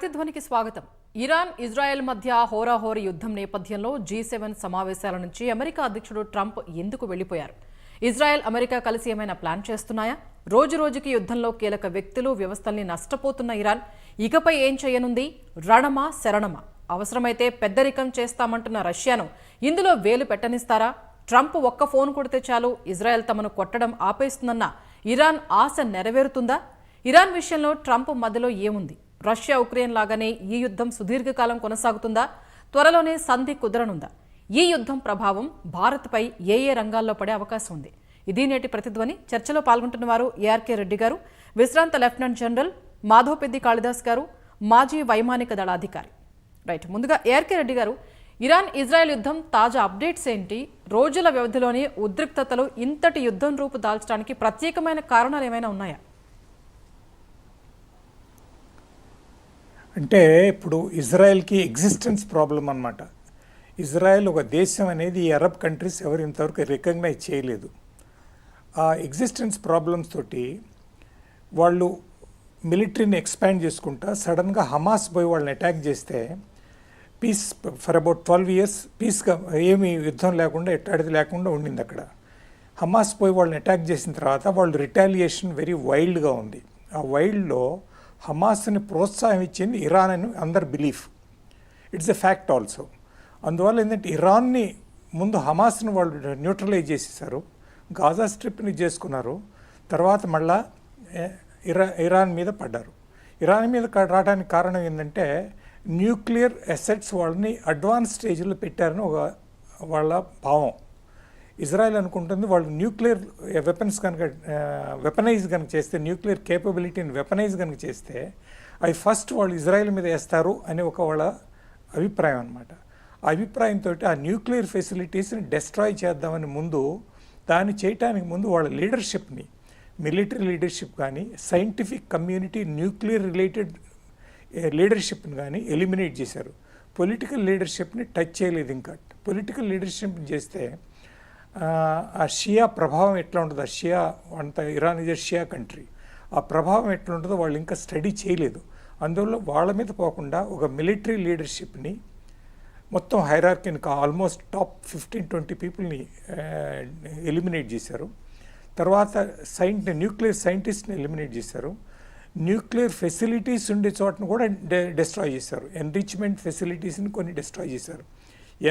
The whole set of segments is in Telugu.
ప్రతిధ్వనికి స్వాగతం. ఇరాన్ ఇజ్రాయెల్ మధ్య హోరాహోరీ యుద్ధం నేపథ్యంలో జీ సెవెన్ సమావేశాల నుంచి అమెరికా అధ్యక్షుడు ట్రంప్ ఎందుకు వెళ్ళిపోయారు ఇజ్రాయెల్ అమెరికా కలిసి ఏమైనా ప్లాన్ చేస్తున్నాయా? రోజు రోజుకి యుద్ధంలో కీలక వ్యక్తులు వ్యవస్థల్ని నష్టపోతున్న ఇరాన్ ఇకపై ఏం చేయనుంది? రణమా శరణమా? అవసరమైతే పెద్దరికం చేస్తామంటున్న రష్యాను ఇందులో వేలు పెట్టనిస్తారా? ట్రంప్ ఒక్క ఫోన్ కొడితే చాలు ఇజ్రాయెల్ తమను కొట్టడం ఆపేస్తుందన్న ఇరాన్ ఆశ నెరవేరుతుందా? ఇరాన్ విషయంలో ట్రంప్ మధ్యలో ఏముంది? రష్యా ఉక్రెయిన్ లాగానే ఈ యుద్ధం సుదీర్ఘకాలం కొనసాగుతుందా? త్వరలోనే సంధి కుదరనుందా? ఈ యుద్ధం ప్రభావం భారత్పై ఏ ఏ రంగాల్లో పడే అవకాశం ఉంది? ఇది నేటి ప్రతిధ్వని. చర్చలో పాల్గొంటున్న వారు ఏఆర్కే రెడ్డి గారు విశ్రాంత లెఫ్టినెంట్ జనరల్ మాధవపెద్ది కాళిదాస్ గారు మాజీ వైమానిక దళాధికారి రైట్ ముందుగా ఏఆర్కే రెడ్డి గారు ఇరాన్ ఇజ్రాయెల్ యుద్ధం తాజా అప్డేట్స్ ఏంటి? రోజుల వ్యవధిలోనే ఉద్రిక్తతలు ఇంతటి యుద్ధం రూపు దాల్చడానికి ప్రత్యేకమైన కారణాలు ఏమైనా ఉన్నాయా? అంటే ఇప్పుడు ఇజ్రాయెల్కి ఎగ్జిస్టెన్స్ ప్రాబ్లం అనమాట ఇజ్రాయెల్ ఒక దేశం అనేది ఈ అరబ్ కంట్రీస్ ఎవరు ఇంతవరకు రికగ్నైజ్ చేయలేదు. ఆ ఎగ్జిస్టెన్స్ ప్రాబ్లమ్స్ తోటి వాళ్ళు మిలిటరీని ఎక్స్పాండ్ చేసుకుంటా సడన్గా హమాస్ పోయి వాళ్ళని అటాక్ చేస్తే peace for about twelve years పీస్గా ఏమి యుద్ధం లేకుండా ఎట్టాడిది లేకుండా ఉండింది అక్కడ. హమాస్ పోయి వాళ్ళని అటాక్ చేసిన తర్వాత వాళ్ళు రిటాలియేషన్ వెరీ వైల్డ్గా ఉంది. ఆ వైల్డ్లో హమాస్ని ప్రోత్సాహం ఇచ్చింది ఇరాన్ అని under belief. It's a fact also అందువల్ల ఏంటంటే ఇరాన్ని ముందు హమాస్ని వాళ్ళు న్యూట్రలైజ్ చేసేసారు గాజా స్ట్రిప్ని చేసుకున్నారు. తర్వాత మళ్ళా ఇరా ఇరాన్ మీద పడ్డారు. ఇరాన్ మీద రావడానికి కారణం ఏంటంటే న్యూక్లియర్ అసెట్స్ వాళ్ళని అడ్వాన్స్ స్టేజ్లో పెట్టారని ఒక వాళ్ళ భావం. ఇజ్రాయెల్ అనుకుంటుంది వాళ్ళు న్యూక్లియర్ వెపన్స్ కనుక వెపనైజ్ కనుక చేస్తే న్యూక్లియర్ కేపబిలిటీని వెపనైజ్ కనుక చేస్తే అవి ఫస్ట్ వాళ్ళు ఇజ్రాయెల్ మీద వేస్తారు అని ఒక వాళ్ళ అభిప్రాయం అనమాట ఆ అభిప్రాయంతో ఆ న్యూక్లియర్ ఫెసిలిటీస్ని డెస్ట్రాయ్ చేద్దామని ముందు దాన్ని చేయటానికి ముందు వాళ్ళ లీడర్షిప్ని మిలిటరీ లీడర్షిప్ కానీ సైంటిఫిక్ కమ్యూనిటీ న్యూక్లియర్ రిలేటెడ్ లీడర్షిప్ని కానీ ఎలిమినేట్ చేశారు. పొలిటికల్ లీడర్షిప్ని టచ్ చేయలేదు ఇంకా. పొలిటికల్ లీడర్షిప్ని చేస్తే ఆ, షియా ప్రభావం ఎట్లా ఉంటుందో? ఆ షియా అంత ఇరాన్ ఇస్ షియా కంట్రీ. ఆ ప్రభావం ఎట్లా ఉంటుందో వాళ్ళు ఇంకా స్టడీ చేయలేదు. అందువల్ల వాళ్ళ మీద పోకుండా ఒక మిలిటరీ లీడర్షిప్ని మొత్తం హైరార్కీని ఆల్మోస్ట్ టాప్ ఫిఫ్టీన్ ట్వంటీ పీపుల్ని ఎలిమినేట్ చేశారు. తర్వాత సైంట్ న్యూక్లియర్ సైంటిస్ట్ని ఎలిమినేట్ చేశారు. న్యూక్లియర్ ఫెసిలిటీస్ ఉండే చోటను కూడా డెస్ట్రాయ్ చేశారు. ఎన్రిచ్మెంట్ ఫెసిలిటీస్ని కొన్ని డెస్ట్రాయ్ చేశారు.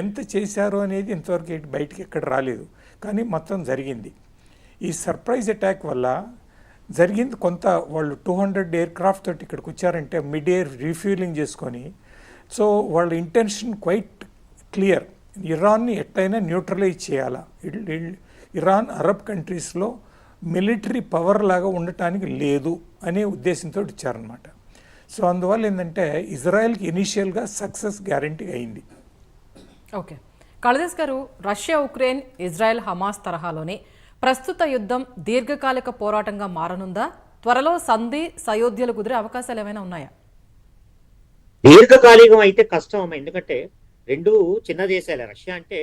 ఎంత చేశారు అనేది ఇంతవరకు బయటికి ఎక్కడ రాలేదు. కానీ మొత్తం జరిగింది. ఈ సర్ప్రైజ్ అటాక్ వల్ల జరిగింది కొంత వాళ్ళు టూ హండ్రెడ్ ఎయిర్ క్రాఫ్ట్ తోటి ఇక్కడికి వచ్చారంటే మిడ్ ఎయిర్ రీఫ్యూలింగ్ చేసుకొని. సో వాళ్ళ ఇంటెన్షన్ క్వైట్ క్లియర్. ఇరాన్ని ఎట్లయినా న్యూట్రలైజ్ చేయాలా? ఇరాన్ అరబ్ కంట్రీస్లో మిలిటరీ పవర్ లాగా ఉండటానికి లేదు అనే ఉద్దేశంతో ఇచ్చారనమాట సో అందువల్ల ఏంటంటే ఇజ్రాయెల్కి ఇనీషియల్గా సక్సెస్ గ్యారంటీ అయింది. Okay. Kaladesh garu Russia Ukraine Israel Hamas తరహాలోనే ప్రస్తుత యుద్ధం దీర్ఘకాలిక పోరాటంగా మారనుందా? త్వరలో సంధి సయోధ్యలు కుదిరే అవకాశాలు ఏమైనా ఉన్నాయా? దీర్ఘకాలికం అయితే కష్టం అమ్మ. ఎందుకంటే రెండు చిన్న దేశాలే. రష్యా అంటే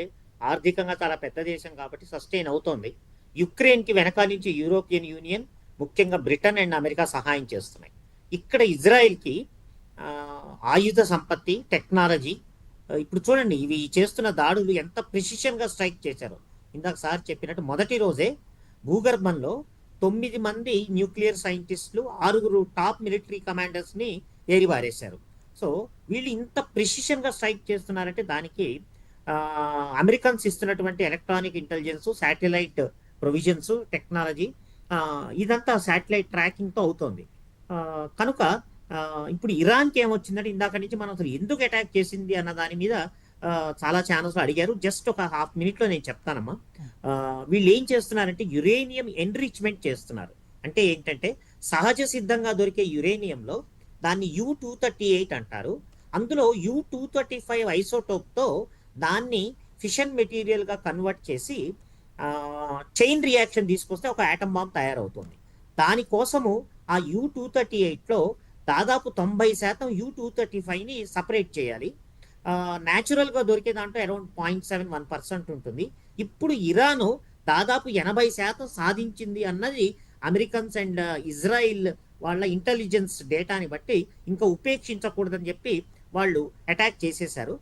ఆర్థికంగా చాలా పెద్ద దేశం కాబట్టి సస్టైన్ అవుతోంది. యుక్రెయిన్కి కి నుంచి యూరోపియన్ యూనియన్ ముఖ్యంగా బ్రిటన్ అండ్ అమెరికా సహాయం చేస్తున్నాయి. ఇక్కడ ఇజ్రాయెల్కి ఆయుధ సంపత్తి టెక్నాలజీ ఇప్పుడు చూడండి ఇవి చేస్తున్న దాడులు ఎంత ప్రిసిషన్గా స్ట్రైక్ చేశారు. ఇందాక సార్ చెప్పినట్టు మొదటి రోజే భూగర్భంలో తొమ్మిది మంది న్యూక్లియర్ సైంటిస్టులు ఆరుగురు టాప్ మిలిటరీ కమాండర్స్ని ఏరివారేశారు. సో వీళ్ళు ఇంత ప్రిసిషన్గా స్ట్రైక్ చేస్తున్నారంటే దానికి అమెరికన్స్ ఇస్తున్నటువంటి electronic intelligence satellite provisions technology ఇదంతా శాటిలైట్ ట్రాకింగ్తో అవుతోంది. కనుక ఇప్పుడు ఇరాన్కి ఏమొచ్చిందంటే ఇందాక నుంచి మనం అసలు ఎందుకు అటాక్ చేసింది అన్న దాని మీద చాలా ఛానల్స్ అడిగారు. జస్ట్ ఒక హాఫ్ మినిట్లో నేను చెప్తానమ్మా. వీళ్ళు ఏం చేస్తున్నారంటే యురేనియం ఎన్రిచ్మెంట్ చేస్తున్నారు. అంటే ఏంటంటే సహజ సిద్ధంగా దొరికే యురేనియంలో దాన్ని యూ టూ థర్టీ ఎయిట్ అంటారు. అందులో యూ టూ థర్టీ ఫైవ్ ఐసోటోప్తో దాన్ని ఫిషన్ మెటీరియల్గా కన్వర్ట్ చేసి చైన్ రియాక్షన్ తీసుకొస్తే ఒక ఆటం బాంబ్ తయారవుతుంది. దానికోసము ఆ యూ టూ థర్టీ ఎయిట్లో దాదాపు తొంభై శాతం యూ టూ థర్టీ ఫైవ్ని సపరేట్ చేయాలి. న్యాచురల్గా దొరికే దాంట్లో around point seven one percent ఉంటుంది. ఇప్పుడు ఇరాను దాదాపు ఎనభై శాతం సాధించింది అన్నది అమెరికన్స్ అండ్ ఇజ్రాయిల్ వాళ్ళ ఇంటెలిజెన్స్ డేటాని బట్టి ఇంకా ఉపేక్షించకూడదని చెప్పి వాళ్ళు అటాక్ చేసేశారు.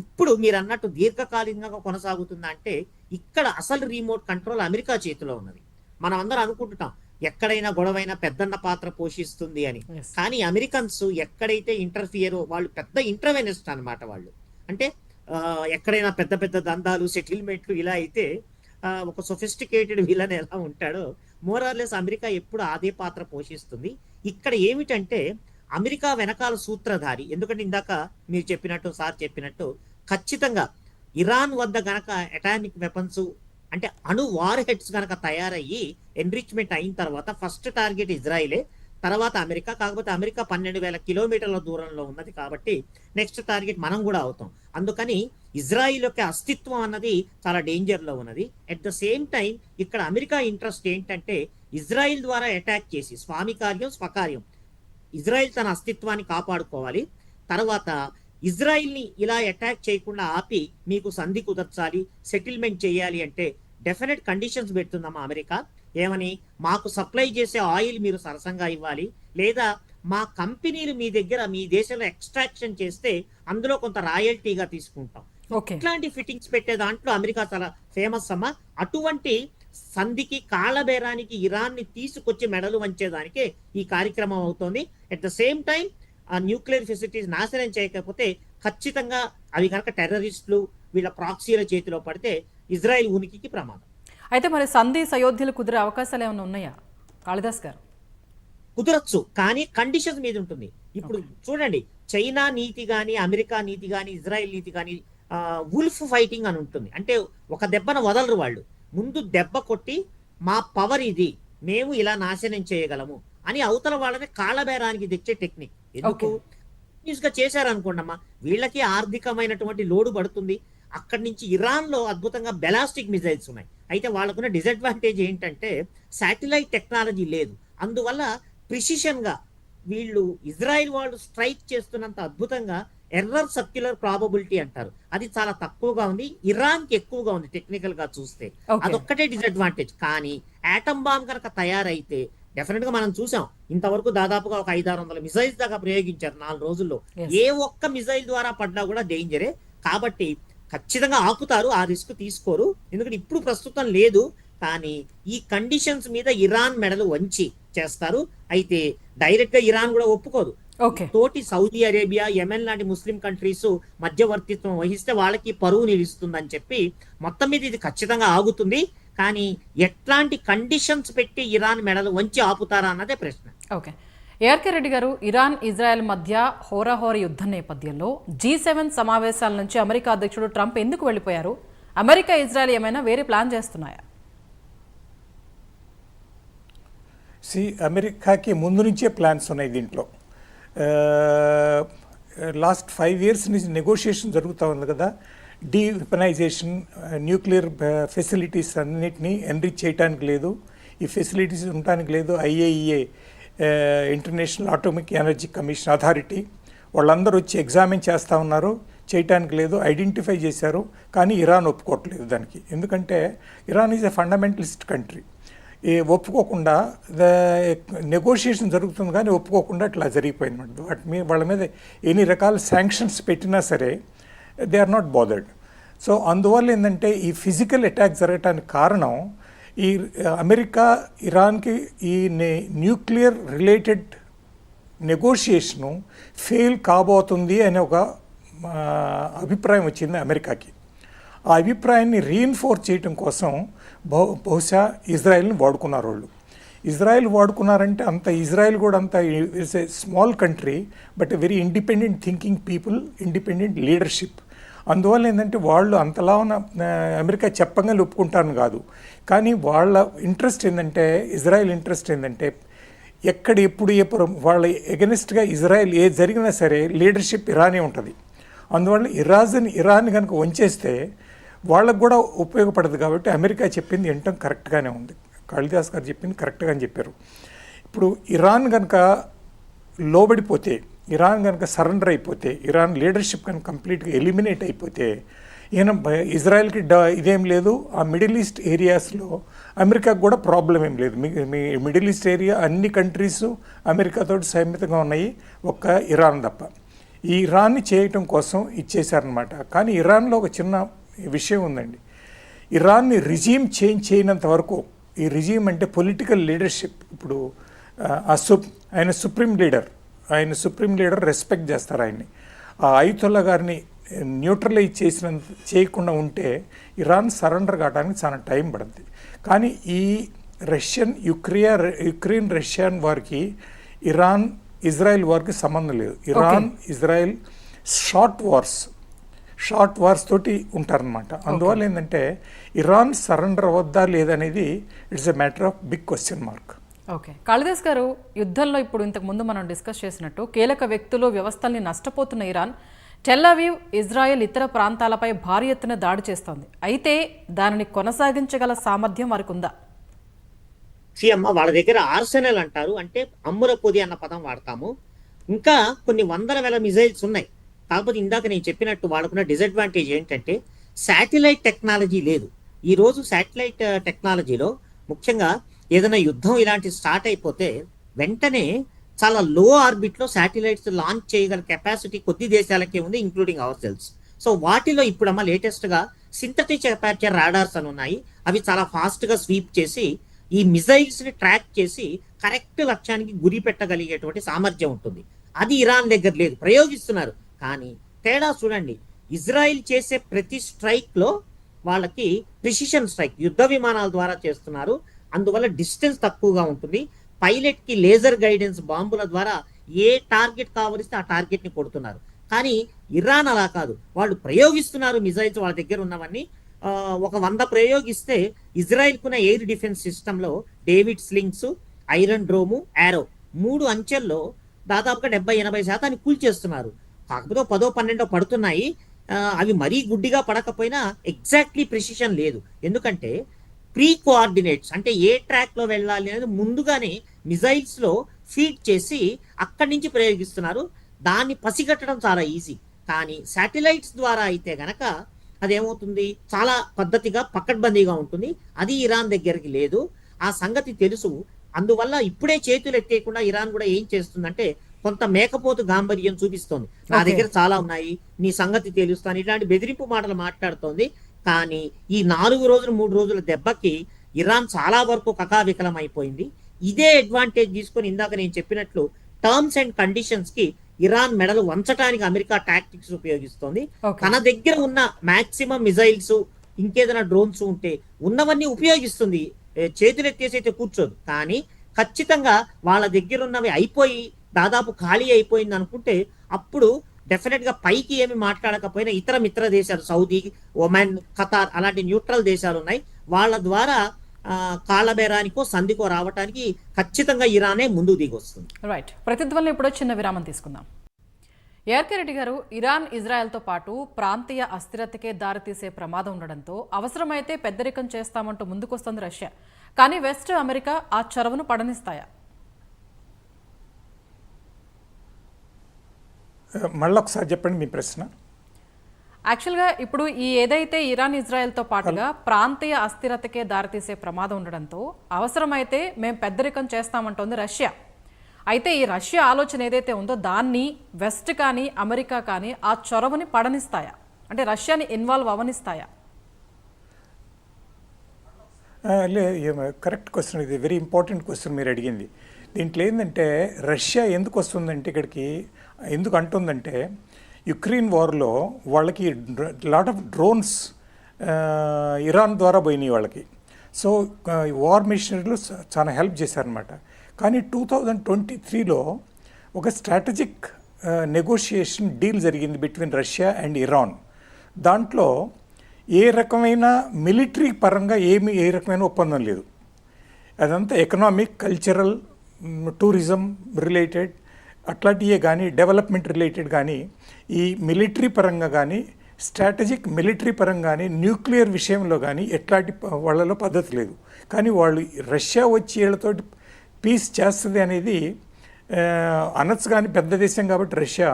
ఇప్పుడు మీరు అన్నట్టు దీర్ఘకాలికంగా కొనసాగుతుందంటే ఇక్కడ అసలు రిమోట్ కంట్రోల్ అమెరికా చేతిలో ఉన్నది. మనం అందరం అనుకుంటున్నాం ఎక్కడైనా గొడవైన పెద్దన్న పాత్ర పోషిస్తుంది అని. కానీ అమెరికన్స్ ఎక్కడైతే ఇంటర్ఫియర్ వాళ్ళు పెద్ద ఇంటర్వెనిస్ట్ అన్నమాట వాళ్ళు. అంటే ఎక్కడైనా పెద్ద పెద్ద దందాలు సెటిల్మెంట్లు ఇలా అయితే ఒక సొఫిస్టికేటెడ్ విలన్ ఎలా ఉంటాడో మోరార్లెస్ అమెరికా ఎప్పుడు అదే పాత్ర పోషిస్తుంది. ఇక్కడ ఏమిటంటే అమెరికా వెనకాల సూత్రధారి ఎందుకంటే ఇందాక మీరు చెప్పినట్టు సార్ చెప్పినట్టు ఖచ్చితంగా ఇరాన్ వద్ద గనక అటామిక్ వెపన్స్ అంటే అణు వార్ హెడ్స్ గనక తయారయ్యి ఎన్రిచ్మెంట్ అయిన తర్వాత ఫస్ట్ టార్గెట్ ఇజ్రాయిలే తర్వాత అమెరికా కాకపోతే అమెరికా పన్నెండు వేల కిలోమీటర్ల దూరంలో ఉన్నది కాబట్టి నెక్స్ట్ టార్గెట్ మనం కూడా అవుతాం. అందుకని ఇజ్రాయిల్ యొక్క అస్తిత్వం అన్నది చాలా డేంజర్లో ఉన్నది. అట్ ద సేమ్ టైం ఇక్కడ అమెరికా ఇంట్రెస్ట్ ఏంటంటే ఇజ్రాయిల్ ద్వారా అటాక్ చేసి స్వామి కార్యం స్వకార్యం ఇజ్రాయిల్ తన అస్తిత్వాన్ని కాపాడుకోవాలి. తర్వాత ఇజ్రాయిల్ని ఇలా అటాక్ చేయకుండా ఆపి మీకు సంధి కుదర్చాలి సెటిల్మెంట్ చేయాలి అంటే డెఫినెట్ కండిషన్స్ పెడుతుందమ్మా అమెరికా? ఏమని? మాకు సప్లై చేసే ఆయిల్ మీరు సరసంగా ఇవ్వాలి. లేదా మా కంపెనీలు మీ దగ్గర మీ దేశంలో ఎక్స్ట్రాక్షన్ చేస్తే అందులో కొంత రాయల్టీగా తీసుకుంటాం. ఓకే. ఇట్లాంటి ఫిట్టింగ్స్ పెట్టే దాంట్లో అమెరికా చాలా ఫేమస్ అమ్మా. అటువంటి సంధికి కాళ్ళబేరానికి ఇరాన్ని తీసుకొచ్చి మెడలు వంచేదానికే ఈ కార్యక్రమం అవుతోంది. అట్ ద సేమ్ టైం ఆ న్యూక్లియర్ ఫెసిలిటీస్ నాశనం చేయకపోతే ఖచ్చితంగా అవి కనుక టెర్రరిస్టులు వీళ్ళ ప్రాక్సీల చేతిలో పడితే ఇజ్రాయెల్ ఉనికికి ప్రమాదం. అయితే మరి సంధి సయోధ్యలు కుదిరే అవకాశాలు ఏమైనా ఉన్నాయా? కాళిదాస్ గారు. కుదరచ్చు కానీ కండిషన్స్ మీద ఉంటుంది. ఇప్పుడు చూడండి చైనా నీతి గాని అమెరికా నీతి గాని ఇజ్రాయెల్ నీతి గాని వుల్ఫ్ ఫైటింగ్ అని ఉంటుంది. అంటే ఒక దెబ్బన వదలరు వాళ్ళు. ముందు దెబ్బ కొట్టి మా పవర్ ఇది మేము ఇలా నాశనం చేయగలము అని అవతల వాళ్ళని కాళ్ళబేరానికి తెచ్చే టెక్నిక్. ఎందుకు? గా చేశారనుకోండమ్మా వీళ్ళకి ఆర్థికమైనటువంటి లోడు పడుతుంది. అక్కడి నుంచి ఇరాన్లో అద్భుతంగా బెలాస్టిక్ మిజైల్స్ ఉన్నాయి. అయితే వాళ్ళకున్న డిసడ్వాంటేజ్ ఏంటంటే శాటిలైట్ టెక్నాలజీ లేదు. అందువల్ల ప్రిసిషన్గా వీళ్ళు ఇజ్రాయెల్ వాళ్ళు స్ట్రైక్ చేస్తున్నంత అద్భుతంగా ఎర్రర్ సర్క్యులర్ ప్రాబబిలిటీ అంటారు. అది చాలా తక్కువగా ఉంది. ఇరాన్కి ఎక్కువగా ఉంది టెక్నికల్గా చూస్తే అదొక్కటే డిసడ్వాంటేజ్. కానీ ఆటం బాంబ్ కనుక తయారైతే డెఫినెట్గా మనం చూసాం. ఇంతవరకు దాదాపుగా ఒక ఐదారు వందల మిసైల్స్ దాకా ప్రయోగించారు నాలుగు రోజుల్లో. ఏ ఒక్క మిసైల్ ద్వారా పడ్డా కూడా డేంజరే. కాబట్టి ఖచ్చితంగా ఆపుతారు ఆ రిస్క్ తీసుకోరు. ఎందుకంటే ఇప్పుడు ప్రస్తుతం లేదు కానీ ఈ కండిషన్స్ మీద ఇరాన్ మెడలు వంచి చేస్తారు. అయితే డైరెక్ట్గా ఇరాన్ కూడా ఒప్పుకోదు. తోటి సౌదీ అరేబియా యెమెన్ లాంటి ముస్లిం కంట్రీస్ మధ్యవర్తిత్వం వహిస్తే వాళ్ళకి పరువు నిలుస్తుందని చెప్పి మొత్తం మీద ఇది ఖచ్చితంగా ఆగుతుంది. కానీ ఎట్లాంటి కండిషన్స్ పెట్టి ఇరాన్ మెడలు వంచి ఆపుతారా అన్నదే ప్రశ్న. ఓకే. ఏఆర్కే రెడ్డి గారు ఇరాన్ ఇజ్రాయెల్ మధ్య హోరాహోర యుద్ధం నేపథ్యంలో జీ సెవెన్ సమావేశాల నుంచి అమెరికా అధ్యక్షుడు ట్రంప్ ఎందుకు వెళ్ళిపోయారు? అమెరికా ఇజ్రాయెల్ ఏమైనా వేరే ప్లాన్ చేస్తున్నాయా? సి అమెరికాకి ముందు నుంచే ప్లాన్స్ ఉన్నాయి దీంట్లో. లాస్ట్ ఫైవ్ ఇయర్స్ నుంచి నెగోషియేషన్ జరుగుతూ ఉంది కదా. డీవెపనైజేషన్ న్యూక్లియర్ ఫెసిలిటీస్ అన్నిటినీ ఎన్రిచ్ చేయడానికి లేదు. ఈ ఫెసిలిటీస్ ఉండటానికి లేదు IAEA. International Atomic Energy Commission Authority వాళ్ళందరూ వచ్చి ఎగ్జామిన్ చేస్తూ ఉన్నారు. చేయటానికి లేదు ఐడెంటిఫై చేశారు కానీ ఇరాన్ ఒప్పుకోవట్లేదు దానికి. ఎందుకంటే Iran is a fundamentalist country ఈ ఒప్పుకోకుండా నెగోషియేషన్ జరుగుతుంది కానీ ఒప్పుకోకుండా ఇట్లా జరిగిపోయింది వాటి మీద వాళ్ళ మీద ఎన్ని రకాల శాంక్షన్స్ పెట్టినా సరే they are not bothered so అందువల్ల ఏంటంటే ఈ ఫిజికల్ అటాక్ జరగటానికి కారణం ఈ అమెరికా ఇరాన్కి ఈ న్యూక్లియర్ రిలేటెడ్ నెగోషియేషను ఫెయిల్ కాబోతుంది అనే ఒక అభిప్రాయం వచ్చింది అమెరికాకి. ఆ అభిప్రాయాన్ని రీఇన్ఫోర్స్ చేయటం కోసం బహు బహుశా ఇజ్రాయెల్ని వాడుకున్నారు వాళ్ళు. ఇజ్రాయెల్ వాడుకున్నారంటే అంత ఇజ్రాయెల్ కూడా అంత it's a small country but very independent thinking people independent leadership. అందువల్ల ఏంటంటే వాళ్ళు అంతలా ఉన్న అమెరికా చెప్పంగా ఒప్పుకుంటాను కాదు. కానీ వాళ్ళ ఇంట్రెస్ట్ ఏంటంటే ఇజ్రాయెల్ ఇంట్రెస్ట్ ఏంటంటే ఎక్కడ ఎప్పుడు ఎప్పుడు వాళ్ళ ఎగనిస్ట్గా ఇజ్రాయెల్ ఏ జరిగినా సరే లీడర్షిప్ ఇరానే ఉంటుంది. అందువల్ల ఇరాజన్ ఇరాన్ కనుక వంచేస్తే వాళ్ళకు కూడా ఉపయోగపడదు కాబట్టి అమెరికా చెప్పింది వినటం కరెక్ట్గానే ఉంది. కాళిదాస్ గారు చెప్పింది కరెక్ట్గానే చెప్పారు. ఇప్పుడు ఇరాన్ కనుక లోబడిపోతే ఇరాన్ కనుక సరెండర్ అయిపోతే ఇరాన్ లీడర్షిప్ కనుక కంప్లీట్గా ఎలిమినేట్ అయిపోతే ఈయన ఇజ్రాయెల్కి డ ఇదేం లేదు ఆ మిడిల్ ఈస్ట్ ఏరియాస్లో అమెరికాకు కూడా ప్రాబ్లం ఏం లేదు. మీ మీ మిడిల్ ఈస్ట్ ఏరియా అన్ని కంట్రీస్ అమెరికాతో సైమితంగా ఉన్నాయి ఒక్క ఇరాన్ తప్ప. ఈ ఇరాన్ని చేయటం కోసం ఇచ్చేశారనమాట కానీ ఇరాన్లో ఒక చిన్న విషయం ఉందండి. ఇరాన్ని రిజీమ్ చేంజ్ చేయనంత వరకు ఈ రిజీమ్ అంటే పొలిటికల్ లీడర్షిప్ ఇప్పుడు ఆ, ఆ సుప్ ఆయన సుప్రీం లీడర్. ఆయన సుప్రీం లీడర్ రెస్పెక్ట్ చేస్తారు ఆయన్ని. ఆ ఆయుతుల్లా గారిని న్యూట్రలైజ్ చేసిన చేయకుండా ఉంటే ఇరాన్ సరెండర్ కావడానికి చాలా టైం పడుతుంది కానీ ఈ రష్యన్ యుక్రియా యుక్రెయిన్ రష్యన్ వారికి ఇరాన్ ఇజ్రాయెల్ వారికి సంబంధం లేదు. Iran Israel short wars short wars తోటి ఉంటారనమాట అందువల్ల ఏంటంటే ఇరాన్ సరెండర్ అవ్వద్దా లేదనేది it's a matter of big question mark. Okay. Kalidas garu యుద్ధంలో ఇప్పుడు ఇంతకు ముందు మనం డిస్కస్ చేసినట్టు కీలక వ్యక్తులు వ్యవస్థల్ని నష్టపోతున్న ఇరాన్ టెల్లవీవ్ ఇజ్రాయెల్ ఇతర ప్రాంతాలపై భారీ ఎత్తున దాడి చేస్తోంది. అయితే దానిని కొనసాగించగల సామర్థ్యం వారికి ఉందా? సీఎమ్మ అమ్మ వాళ్ళ దగ్గర ఆర్సెనల్ అంటారు. అంటే అమ్ముల పొది అన్న పదం వాడతాము. ఇంకా కొన్ని వందల వేల మిజైల్స్ ఉన్నాయి. కాకపోతే ఇందాక నేను చెప్పినట్టు వాళ్ళకున్న డిసడ్వాంటేజ్ ఏంటంటే శాటిలైట్ టెక్నాలజీ లేదు. ఈరోజు శాటిలైట్ టెక్నాలజీలో ముఖ్యంగా ఏదైనా యుద్ధం ఇలాంటి స్టార్ట్ అయిపోతే వెంటనే చాలా లో ఆర్బిట్లో శాటిలైట్స్ లాంచ్ చేయగల కెపాసిటీ కొద్ది దేశాలకే ఉంది ఇంక్లూడింగ్ అవర్ సెల్స్ సో వాటిలో ఇప్పుడమ్మా లేటెస్ట్గా సింథటిక్ అపార్చర్ రాడార్స్ అని ఉన్నాయి. అవి చాలా ఫాస్ట్గా స్వీప్ చేసి ఈ మిజైల్స్ని ట్రాక్ చేసి కరెక్ట్ లక్ష్యానికి గురి పెట్టగలిగేటువంటి సామర్థ్యం ఉంటుంది. అది ఇరాన్ దగ్గర లేదు ప్రయోగిస్తున్నారు. కానీ తేడా చూడండి ఇజ్రాయిల్ చేసే ప్రతి స్ట్రైక్లో వాళ్ళకి ప్రిసిషన్ స్ట్రైక్ యుద్ధ విమానాల ద్వారా చేస్తున్నారు. అందువల్ల డిస్టెన్స్ తక్కువగా ఉంటుంది. పైలట్కి లేజర్ గైడెన్స్ బాంబుల ద్వారా ఏ టార్గెట్ కావలిస్తే ఆ టార్గెట్ని కొడుతున్నారు. కానీ ఇరాన్ అలా కాదు. వాళ్ళు ప్రయోగిస్తున్నారు మిజైల్స్ వాళ్ళ దగ్గర ఉన్నవన్నీ. ఒక వంద ప్రయోగిస్తే ఇజ్రాయెల్కున్న ఎయిర్ డిఫెన్స్ సిస్టంలో David slings Iron dome Arrow మూడు అంచెల్లో దాదాపుగా డెబ్బై ఎనభై శాతాన్ని కూల్చేస్తున్నారు కాకపోతే పదో పన్నెండో పడుతున్నాయి. అవి మరీ గుడ్డిగా పడకపోయినా ఎగ్జాక్ట్లీ ప్రిసిషన్ లేదు. ఎందుకంటే ప్రీ కోఆర్డినేట్స్ అంటే ఏ ట్రాక్లో వెళ్ళాలి అనేది ముందుగానే మిజైల్స్లో ఫీడ్ చేసి అక్కడి నుంచి ప్రయోగిస్తున్నారు. దాన్ని పసిగట్టడం చాలా ఈజీ కానీ శాటిలైట్స్ ద్వారా అయితే గనక అదేమవుతుంది? చాలా పద్ధతిగా పకడ్బందీగా ఉంటుంది. అది ఇరాన్ దగ్గరికి లేదు. ఆ సంగతి తెలుసు. అందువల్ల ఇప్పుడే చేతులు ఎత్తేయకుండా ఇరాన్ కూడా ఏం చేస్తుందంటే కొంత మేకపోతు గాంభీర్యం చూపిస్తోంది. నా. దగ్గర చాలా ఉన్నాయి. నీ సంగతి తెలుస్తాను. ఇలాంటి బెదిరింపు మాటలు మాట్లాడుతోంది. కానీ ఈ నాలుగు రోజులు మూడు రోజుల దెబ్బకి ఇరాన్ చాలా వరకు కకావికలం అయిపోయింది. ఇదే అడ్వాంటేజ్ తీసుకొని ఇందాక నేను చెప్పినట్లు టర్మ్స్ అండ్ కండిషన్స్కి ఇరాన్ మెడలు వంచడానికి అమెరికా టాక్టిక్స్ ఉపయోగిస్తోంది. తన దగ్గర ఉన్న మాక్సిమం మిజైల్స్ ఇంకేదైనా డ్రోన్స్ ఉంటే ఉన్నవన్నీ ఉపయోగిస్తుంది. ఏ, చేతులు ఎత్తేసి అయితే కూర్చోదు. కానీ ఖచ్చితంగా వాళ్ళ దగ్గర ఉన్నవి అయిపోయి దాదాపు ఖాళీ అయిపోయింది అనుకుంటే అప్పుడు డెఫినెట్గా పైకి ఏమి మాట్లాడకపోయినా ఇతర మిత్ర దేశాలు సౌదీ ఒమాన్ ఖతార్ అలాంటి న్యూట్రల్ దేశాలు ఉన్నాయి. వాళ్ళ ద్వారా కాలబేరానికో సంధికో రావటానికి ఖచ్చితంగా ఇరానే ముందు దిగొస్తుంది. రైట్ ప్రతిధ్వని ఇప్పుడు చిన్న విరామం తీసుకుందాం. ఏఆర్కే రెడ్డి గారు ఇరాన్ ఇజ్రాయెల్తో పాటు ప్రాంతీయ అస్థిరతకే దారితీసే ప్రమాదం ఉండడంతో అవసరమైతే పెద్దరికం చేస్తామంటూ ముందుకొస్తుంది రష్యా. కానీ వెస్ట్ అమెరికా ఆ చొరవను పడనిస్తాయా? మళ్ళీ ఒకసారి చెప్పండి మీ ప్రశ్న. యాక్చువల్గా ఇప్పుడు ఈ ఏదైతే ఇరాన్ ఇజ్రాయెల్తో పాటుగా ప్రాంతీయ అస్థిరతకే దారితీసే ప్రమాదం ఉండడంతో అవసరమైతే మేము పెద్దరికం చేస్తామంటోంది రష్యా. అయితే ఈ రష్యా ఆలోచన ఏదైతే ఉందో దాన్ని వెస్ట్ కానీ అమెరికా కానీ ఆ చొరవని పడనిస్తాయా? అంటే రష్యాని ఇన్వాల్వ్ అవనిస్తాయా? ఆ, లే కరెక్ట్ క్వశ్చన్ ఇది. వెరీ ఇంపార్టెంట్ క్వశ్చన్ మీరు అడిగింది. దీంట్లో ఏంటంటే రష్యా ఎందుకు వస్తుందంటే ఇక్కడికి ఎందుకు అంటుందంటే యుక్రెయిన్ వార్లో వాళ్ళకి లాట్ ఆఫ్ డ్రోన్స్ ఇరాన్ ద్వారా పోయినాయి వాళ్ళకి. సో వార్ మిషనరీలు చాలా హెల్ప్ చేశారనమాట కానీ టూ థౌజండ్ ట్వంటీ త్రీలో ఒక స్ట్రాటజిక్ నెగోషియేషన్ డీల్ జరిగింది బిట్వీన్ రష్యా అండ్ ఇరాన్. దాంట్లో ఏ రకమైన మిలిటరీ పరంగా ఏమి ఏ రకమైన ఒప్పందం లేదు. అదంతా ఎకనామిక్ కల్చరల్ టూరిజం రిలేటెడ్ అట్లాంటివే కానీ డెవలప్మెంట్ రిలేటెడ్ కానీ ఈ మిలిటరీ పరంగా కానీ స్ట్రాటజిక్ మిలిటరీ పరంగా కానీ న్యూక్లియర్ విషయంలో కానీ ఎట్లాంటి వాళ్ళలో పద్ధతి లేదు. కానీ వాళ్ళు రష్యా వచ్చి వీళ్ళతో పీస్ చేస్తుంది అనేది అనొచ్చు కానీ పెద్ద దేశం కాబట్టి రష్యా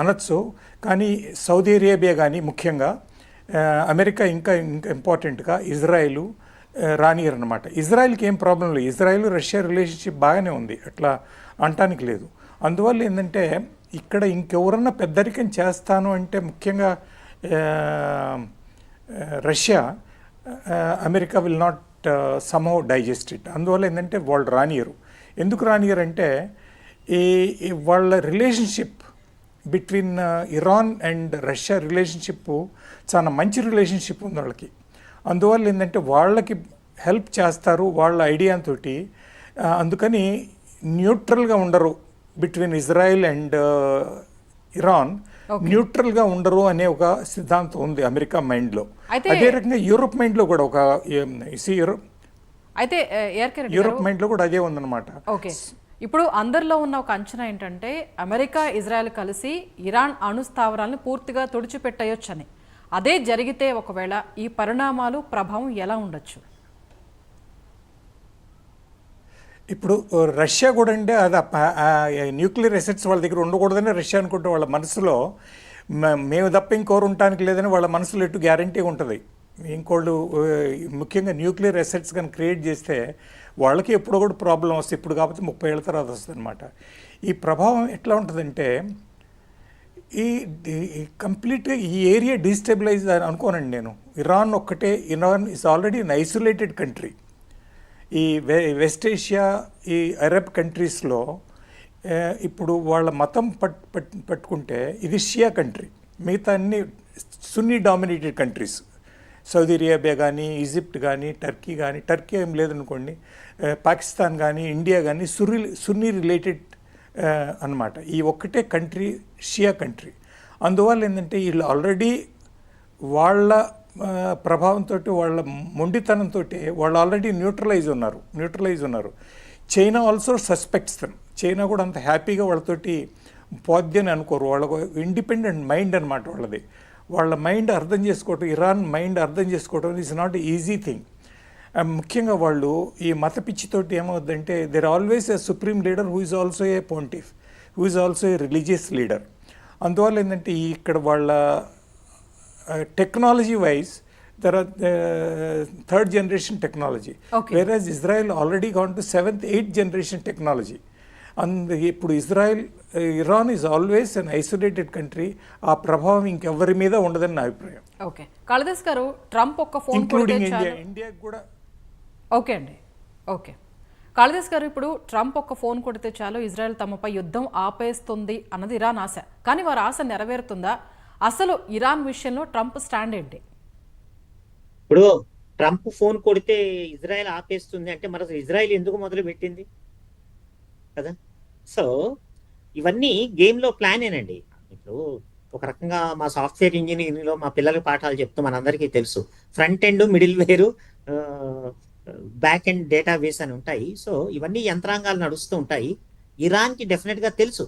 అనొచ్చు కానీ సౌదీ అరేబియా కానీ ముఖ్యంగా అమెరికా ఇంకా ఇంకా ఇంపార్టెంట్గా ఇజ్రాయిలు రానియర్ అనమాట ఇజ్రాయిల్కి ఏం ప్రాబ్లం లేదు. ఇజ్రాయిల్ రష్యా రిలేషన్షిప్ బాగానే ఉంది. అట్లా అంటానికి లేదు. అందువల్ల ఏంటంటే ఇక్కడ ఇంకెవరన్నా పెద్దరికం చేస్తాను అంటే ముఖ్యంగా Russia America will not somehow digest it అందువల్ల ఏంటంటే వాళ్ళు రానియరు. ఎందుకు రానియరు అంటే ఈ ఈ వాళ్ళ relationship between Iran and Russia relationship చాలా మంచి రిలేషన్షిప్ ఉంది వాళ్ళకి. అందువల్ల ఏంటంటే వాళ్ళకి హెల్ప్ చేస్తారు వాళ్ళ ఐడియాతో అందుకని న్యూట్రల్గా ఉండరు. బిట్వీన్ ఇజ్రాయెల్ అండ్ ఇరాన్ న్యూట్రల్గా ఉండరు అనే ఒక సిద్ధాంతం ఉంది అమెరికా మైండ్లో అయితే- అదే రకంగా యూరోప్ మైండ్లో కూడా ఒక యూరోప్ అయితే యూరోప్ మైండ్లో కూడా అదే ఉందన్నమాట. ఓకే. ఇప్పుడు అందరిలో ఉన్న ఒక అంచనా ఏంటంటే అమెరికా ఇజ్రాయెల్ కలిసి ఇరాన్ అణు స్థావరాలను పూర్తిగా తుడిచిపెట్టేయొచ్చని. అదే జరిగితే ఒకవేళ ఈ పరిణామాలు ప్రభావం ఎలా ఉండొచ్చు? ఇప్పుడు రష్యా కూడా అంటే అది న్యూక్లియర్ ఎసెట్స్ వాళ్ళ దగ్గర ఉండకూడదని రష్యా అనుకుంటే వాళ్ళ మనసులో మేము తప్ప ఇంకోరు ఉండటానికి లేదని వాళ్ళ మనసులో ఎటు గ్యారంటీ ఉంటుంది. ఇంకోళ్ళు ముఖ్యంగా న్యూక్లియర్ ఎసెట్స్ కానీ క్రియేట్ చేస్తే వాళ్ళకి ఎప్పుడో కూడా ప్రాబ్లం వస్తుంది. ఇప్పుడు కాకపోతే ముప్పై ఏళ్ళ తర్వాత వస్తుంది అనమాట ఈ ప్రభావం ఎట్లా ఉంటుందంటే ఈ ఈ కంప్లీట్గా ఈ ఏరియా డిస్టెబిలైజ్ అనుకోనండి నేను. ఇరాన్ ఒక్కటే Iran is already in isolated country ఈ వె వెస్ట్ ఏషియా ఈ అరబ్ కంట్రీస్లో ఇప్పుడు వాళ్ళ మతం పట్ పట్ పట్టుకుంటే ఇది షియా కంట్రీ మిగతా అన్ని Sunni dominated countries Saudi Arabia కానీ ఈజిప్ట్ కానీ టర్కీ కానీ టర్కీ ఏం లేదనుకోండి పాకిస్తాన్ కానీ ఇండియా కానీ సుర్రి సున్నీ రిలేటెడ్ అన్నమాట. ఈ ఒక్కటే కంట్రీ షియా కంట్రీ అందువల్ల ఏంటంటే వీళ్ళు ఆల్రెడీ వాళ్ళ ప్రభావంతో వాళ్ళ మొండితనంతో వాళ్ళు ఆల్రెడీ న్యూట్రలైజ్ ఉన్నారు న్యూట్రలైజ్ ఉన్నారు. China also suspects them China కూడా అంత హ్యాపీగా వాళ్ళతోటి పోద్దని అనుకోరు. వాళ్ళ ఇండిపెండెంట్ మైండ్ అనమాట వాళ్ళది. వాళ్ళ మైండ్ అర్థం చేసుకోవటం ఇరాన్ మైండ్ అర్థం చేసుకోవటం ఈజ్ నాట్ ఈజీ థింగ్ ముఖ్యంగా వాళ్ళు ఈ మత పిచ్చితోటి ఏమవుద్దంటే there always a supreme leader who is also a pontiff who is also a religious leader అందువల్ల ఏంటంటే ఇక్కడ వాళ్ళ technology wise there are third generation technology Okay. Whereas Israel already gone to seventh eighth generation technology and ఇప్పుడు Israel Iran is always an isolated country ఆ ప్రభావం ఇంకెవరి మీద ఉండదని నా అభిప్రాయం. ఓకే కాళిదాస్ గారు ట్రంప్ ఒక్క ఫోన్ ఇంక్లూడింగ్ ఇండియా చాలు. ఇండియాకి కూడా ఓకే అండి. ఓకే కాళిదాస్ గారు ఇప్పుడు ట్రంప్ ఒక్క ఫోన్ కొడితే చాలు. ఇజ్రాయెల్ తమపై యుద్ధం ఆపేస్తుంది అన్నది ఇరాన్ ఆశ. కానీ వారి ఆశ నెరవేరుతుందా? అసలు ఇరాన్ విషయంలో ట్రంప్ స్టాండ్ ఏంటి? ఇప్పుడు ట్రంప్ ఫోన్ కొడితే ఇజ్రాయెల్ ఆపేస్తుంది అంటే మరి ఇజ్రాయెల్ ఎందుకు మొదలు పెట్టింది కదా? సో ఇవన్నీ గేమ్లో ప్లానేనండి ఇప్పుడు ఒక రకంగా మా సాఫ్ట్వేర్ ఇంజనీరింగ్లో మా పిల్లలకి పాఠాలు చెప్తూ మనందరికీ తెలుసు. ఫ్రంట్ ఎండ్ మిడిల్ వేరు బ్యాక్ ఎండ్ డేటాబేస్ అని ఉంటాయి. సో ఇవన్నీ యంత్రాంగాలు నడుస్తూ ఉంటాయి. ఇరాన్కి డెఫినెట్గా తెలుసు.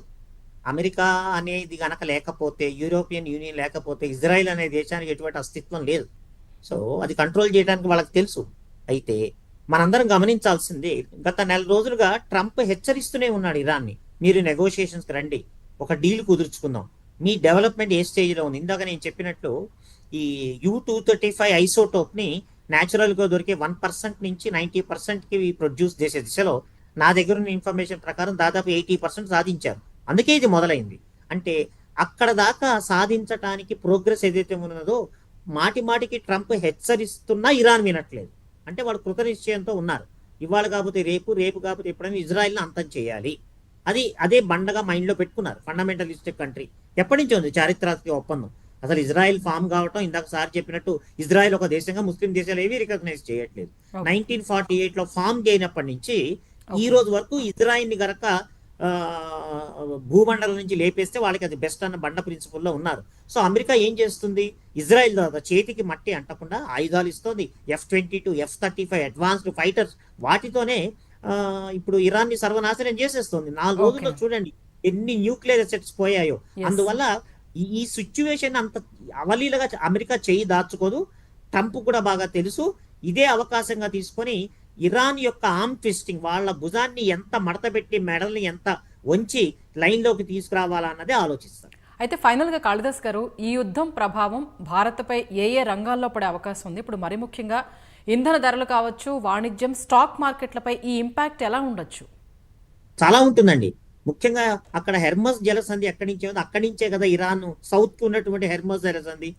అమెరికా అనేది గనక లేకపోతే యూరోపియన్ యూనియన్ లేకపోతే ఇజ్రాయెల్ అనే దేశానికి ఎటువంటి అస్తిత్వం లేదు. సో అది కంట్రోల్ చేయడానికి వాళ్ళకి తెలుసు. అయితే మనందరం గమనించాల్సింది గత నెల రోజులుగా ట్రంప్ హెచ్చరిస్తూనే ఉన్నాడు ఇరాన్ని. మీరు నెగోషియేషన్స్కి రండి. ఒక డీల్ కుదుర్చుకుందాం. మీ డెవలప్మెంట్ ఏ స్టేజ్లో ఉంది? ఇందాక నేను చెప్పినట్లు ఈ యూ టూ థర్టీ ఫైవ్ ఐసోటోప్ని న్యాచురల్గా దొరికే వన్ పర్సెంట్ నుంచి నైన్టీ పర్సెంట్కి ప్రొడ్యూస్ చేసే దిశలో నా దగ్గర ఉన్న ఇన్ఫర్మేషన్ ప్రకారం దాదాపు ఎయిటీ పర్సెంట్ సాధించారు. అందుకే ఇది మొదలైంది. అంటే అక్కడ దాకా సాధించటానికి ప్రోగ్రెస్ ఏదైతే ఉన్నదో మాటి మాటికి ట్రంప్ హెచ్చరిస్తున్నా ఇరాన్ వినట్లేదు. అంటే వాళ్ళు కృతనిశ్చయంతో ఉన్నారు. ఇవాళ కాకపోతే రేపు రేపు కాకపోతే ఎప్పుడైనా ఇజ్రాయెల్ అంతం చేయాలి. అది అదే బండగా మైండ్లో పెట్టుకున్నారు ఫండమెంటలిస్టిక్ కంట్రీ. ఎప్పటి నుంచి ఉంది చారిత్రాత్మక ఒప్పందం. అసలు ఇజ్రాయెల్ ఫామ్ కావటం ఇందాక సార్ చెప్పినట్టు ఇజ్రాయెల్ ఒక దేశంగా ముస్లిం దేశాలు ఏవి రికగ్నైజ్ చేయట్లేదు. నైన్టీన్ ఫార్టీ ఎయిట్లో ఫామ్ చేయనప్పటి నుంచి ఈ రోజు వరకు ఇజ్రాయిల్ని గనక భూమండలం నుంచి లేపేస్తే వాళ్ళకి అది బెస్ట్ అన్న బండ ప్రిన్సిపల్లో ఉన్నారు. సో అమెరికా ఏం చేస్తుంది? ఇజ్రాయెల్ చేతికి మట్టి అంటకుండా ఆయుధాలు ఇస్తుంది. F twenty two F thirty five advanced fighters వాటితోనే ఆ, ఇప్పుడు ఇరాన్ని సర్వనాశనం చేసేస్తుంది. నాలుగు. రోజుల్లో చూడండి ఎన్ని న్యూక్లియర్ ఎసెట్స్ పోయాయో. అందువల్ల ఈ- ఈ సిచ్యువేషన్ అంత అవలీలగా అమెరికా చేయి దాచుకోదు. ట్రంప్ కూడా బాగా తెలుసు. ఇదే అవకాశంగా తీసుకొని ఇరాన్ యొక్క ఆర్మ్ ట్విస్టింగ్ వాళ్ళ భుజాన్ని ఎంత మడతపెట్టి మెడల్ని ఎంత వంచి లైన్లోకి తీసుకురావాలా అన్నదే ఆలోచిస్తారు. అయితే ఫైనల్గా కాళిదాస్ గారు ఈ యుద్ధం ప్రభావం భారత్పై ఏ ఏ రంగాల్లో పడే అవకాశం ఉంది? ఇప్పుడు మరి ముఖ్యంగా ఇంధన ధరలు కావచ్చు వాణిజ్యం స్టాక్ మార్కెట్లపై ఈ ఇంపాక్ట్ ఎలా ఉండొచ్చు? చాలా ఉంటుందండి. ముఖ్యంగా అక్కడ హెర్మస్ జలసంధి ఎక్కడి నుంచే ఉంది? అక్కడి నుంచే కదా ఇరాన్ సౌత్కి ఉన్నటువంటి హెర్మస్ జలసంధి.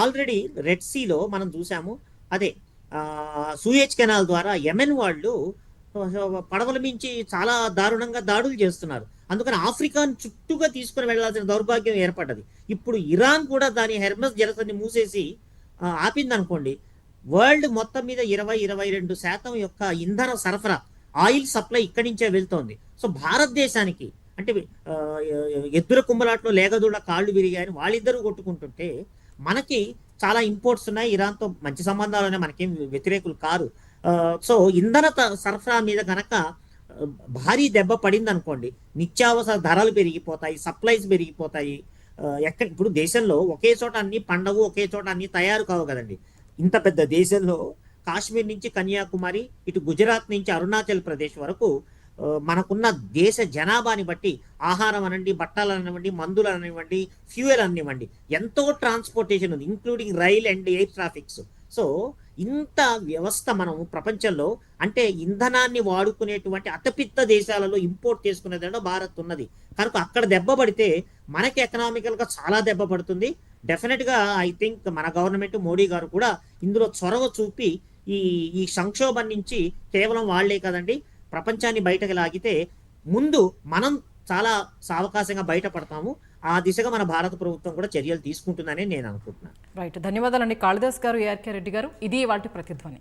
ఆల్రెడీ రెడ్ సీలో మనం చూసాము అదే సూయేజ్ కెనాల్ ద్వారా యెమెన్ వాళ్ళు పడవల మించి చాలా దారుణంగా దాడులు చేస్తున్నారు. అందుకని ఆఫ్రికాను చుట్టూగా తీసుకుని వెళ్ళాల్సిన దౌర్భాగ్యం ఏర్పడ్డది. ఇప్పుడు ఇరాన్ కూడా దాని హెర్మస్ జలసని మూసేసి ఆపిందనుకోండి వరల్డ్ మొత్తం మీద ఇరవై ఇరవై రెండు శాతం యొక్క ఇంధన సరఫరా ఆయిల్ సప్లై ఇక్కడి నుంచే వెళ్తోంది. సో భారతదేశానికి అంటే ఎద్దుల కుంభలాట్లో లేగదూడ కాళ్ళు విరిగాయని వాళ్ళిద్దరూ కొట్టుకుంటుంటే మనకి చాలా ఇంపోర్ట్స్ ఉన్నాయి. ఇరాన్తో మంచి సంబంధాలు ఉన్నాయి. మనకేం వ్యతిరేకులు కారు సో ఇంధన త- సరఫరా మీద కనుక భారీ దెబ్బ పడింది అనుకోండి నిత్యావసర ధరలు పెరిగిపోతాయి సప్లైస్ పెరిగిపోతాయి. ఎక్కడ ఇప్పుడు దేశంలో ఒకే చోట అన్ని పండవు ఒకే చోట అన్ని తయారు కావు కదండి. ఇంత పెద్ద దేశంలో కాశ్మీర్ నుంచి కన్యాకుమారి ఇటు గుజరాత్ నుంచి అరుణాచల్ ప్రదేశ్ వరకు మనకున్న దేశ జనాభాని బట్టి ఆహారం అనండి బట్టలు అనివ్వండి మందులు అనివ్వండి ఫ్యూయల్ అనివ్వండి ఎంతో ట్రాన్స్పోర్టేషన్ ఉంది including rail and air traffics so ఇంత వ్యవస్థ మనం ప్రపంచంలో అంటే ఇంధనాన్ని వాడుకునేటువంటి అతపిత్త దేశాలలో ఇంపోర్ట్ చేసుకునేదంటే భారత్ ఉన్నది. కనుక అక్కడ దెబ్బ పడితే మనకి ఎకనామికల్గా చాలా దెబ్బ పడుతుంది. డెఫినెట్గా ఐ థింక్ మన గవర్నమెంట్ మోడీ గారు కూడా ఇందులో చొరవ చూపి ఈ ఈ సంక్షోభం నుంచి కేవలం వాళ్ళే కదండి. ప్రపంచాన్ని బయటకు లాగితే ముందు మనం చాలా సావకాశంగా బయటపడతాము. ఆ దిశగా మన భారత ప్రభుత్వం కూడా చర్యలు తీసుకుంటుందని నేను అనుకుంటున్నాను. రైట్ ధన్యవాదాలండి. కాళిదాస్ గారు ఏఆర్కే రెడ్డి గారు. ఇది వాటి ప్రతిధ్వని.